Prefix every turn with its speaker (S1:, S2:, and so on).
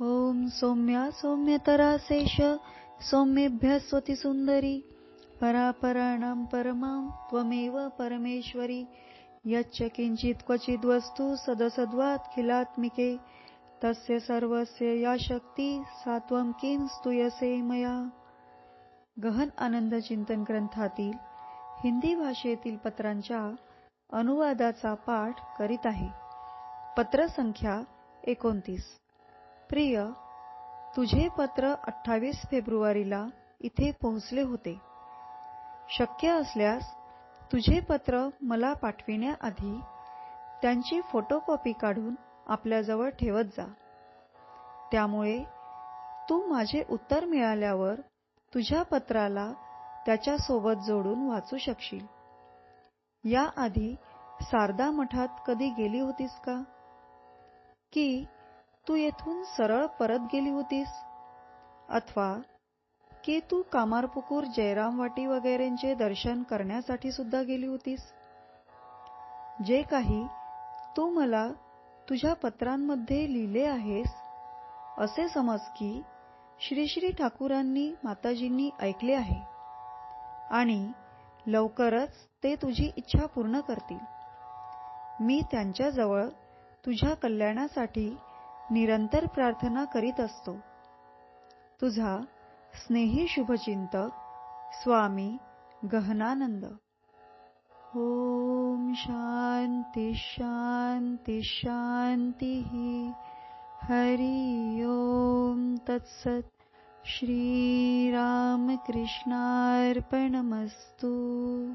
S1: ॐ सौम्या सौम्यतरा शेष सौम्येभ्य स्वतिसुन्दरी परापराणां परमां त्वमेव परमेश्वरी। यच्च किञ्चित् क्वचिद्वस्तु सदसद्वात्खिलात्मिके तस्य सर्वस्य या शक्ती सात्वं किं स्तूयसे मया। गहन आनंद चिंतन ग्रंथातील हिंदी भाषेतील पत्रांच्या अनुवादाचा पाठ करीत आहे. पत्र संख्या एकोणतीस. प्रिय तुझे पत्र अठ्ठावीस फेब्रुवारीला इथे पोहोचले होते. शक्य असल्यास तुझे पत्र मला पाठविण्याआधी त्यांची फोटोकॉपी काढून आपल्याजवळ ठेवत जा. त्यामुळे तू माझे उत्तर मिळाल्यावर तुझ्या पत्राला त्याच्यासोबत जोडून वाचू शकशील. याआधी सारदा मठात कधी गेली होतीस का? की तू येथून सरळ परत गेली होतीस? अथवा की तू कामारपुकूर जयराम वाटी वगैरेंचे दर्शन करण्यासाठी सुद्धा गेली होतीस? जे काही तू मला तुझ्या पत्रांमध्ये लिहिले आहेस असे समज की श्री श्री ठाकूरांनी माताजींनी ऐकले आहे आणि लवकरच ते तुझी इच्छा पूर्ण करतील. मी त्यांच्याजवळ तुझ्या कल्याणासाठी निरंतर प्रार्थना करीत असतो. तुझा स्नेही शुभचिंतक स्वामी गहनानंद. ओम शांती शांती शांती हरि ओम तत्सत श्रीरामकृष्णार्पणमस्तु